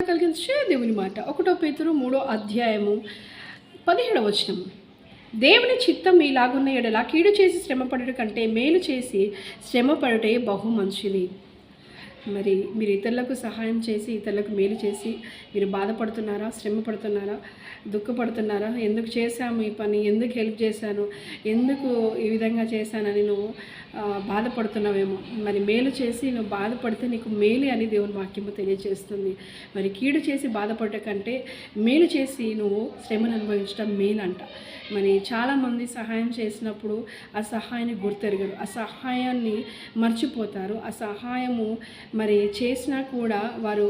కలిగించే దేవుని మాట ఒకటో పేతురు మూడో అధ్యాయము పదిహేడవ వచనం. దేవుని చిత్తం ఇలాగున్న ఎడలా కీడు చేసి శ్రమపడుట కంటే మేలు చేసి శ్రమపడుటే బహు మంచిది. మరి మీరు ఇతరులకు సహాయం చేసి ఇతరులకు మేలు చేసి మీరు బాధపడుతున్నారా శ్రమ పడుతున్నారా దుఃఖపడుతున్నారా ఎందుకు చేశాము ఈ పని ఎందుకు హెల్ప్ చేశాను ఎందుకు ఈ విధంగా చేశానని నువ్వు బాధపడుతున్నావేమో. మరి మేలు చేసి నువ్వు బాధపడితే నీకు మేలు అని దేవుని వాక్యము తెలియజేస్తుంది. మరి కీడు చేసి బాధపడట కంటే మేలు చేసి నువ్వు శ్రమను అనుభవించడం మేలు అంట మరి చాలామంది సహాయం చేసినప్పుడు ఆ సహాయాన్ని గుర్తెరగరు. ఆ సహాయాన్ని మర్చిపోతారు. ఆ సహాయము మరి చేసినా కూడా వారు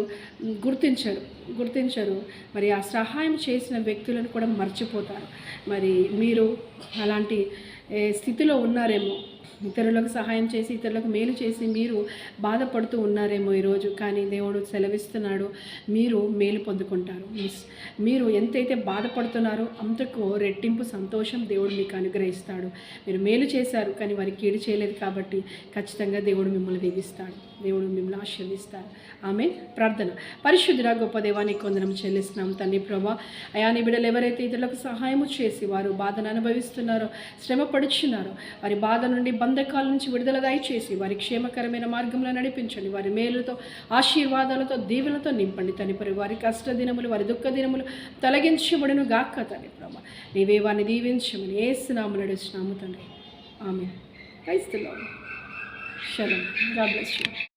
గుర్తించరు గుర్తించరు. మరి ఆ సహాయం చేసిన వ్యక్తులను కూడా మర్చిపోతారు. మరి మీరు అలాంటి స్థితిలో ఉన్నారేమో. ఇతరులకు సహాయం చేసి ఇతరులకు మేలు చేసి మీరు బాధపడుతూ ఉన్నారేమో ఈరోజు కానీ దేవుడు సెలవిస్తున్నాడు మీరు మేలు పొందుకుంటారు. మీరు ఎంతైతే బాధపడుతున్నారో అంతకు రెట్టింపు సంతోషం దేవుడు మీకు అనుగ్రహిస్తాడు. మీరు మేలు చేశారు కానీ వారికి కీడు చేయలేదు కాబట్టి ఖచ్చితంగా దేవుడు మిమ్మల్ని దీవిస్తాడు. దేవుడు మిమ్మల్ని ఆశీర్దిస్తాడు ఆమె ప్రార్థన. పరిశుద్ధుడ గొప్ప దేవానికి కొందరం చెల్లిస్తున్నాం తండ్రి ప్రభా. అయా నీ బిడ్డలు ఎవరైతే ఇతరులకు సహాయం చేసి వారు బాధను అనుభవిస్తున్నారో శ్రమ పడుచున్నారో. వారి బాధ నుండి బంధకాల నుంచి విడుదల దయచేసి వారి క్షేమకరమైన మార్గంలో నడిపించండి. వారి మేలుతో ఆశీర్వాదాలతో దీవెలతో నింపండి. తనిపరి వారి కష్ట దినములు వారి దుఃఖ దినములు తొలగించబడును గాక తండ్రి ప్రభా. నీవే వారిని దీవించమని ఏసునాము నడుస్తున్నాము తండ్రి. ఆమె క్రైస్తలో శరణ్. God bless you.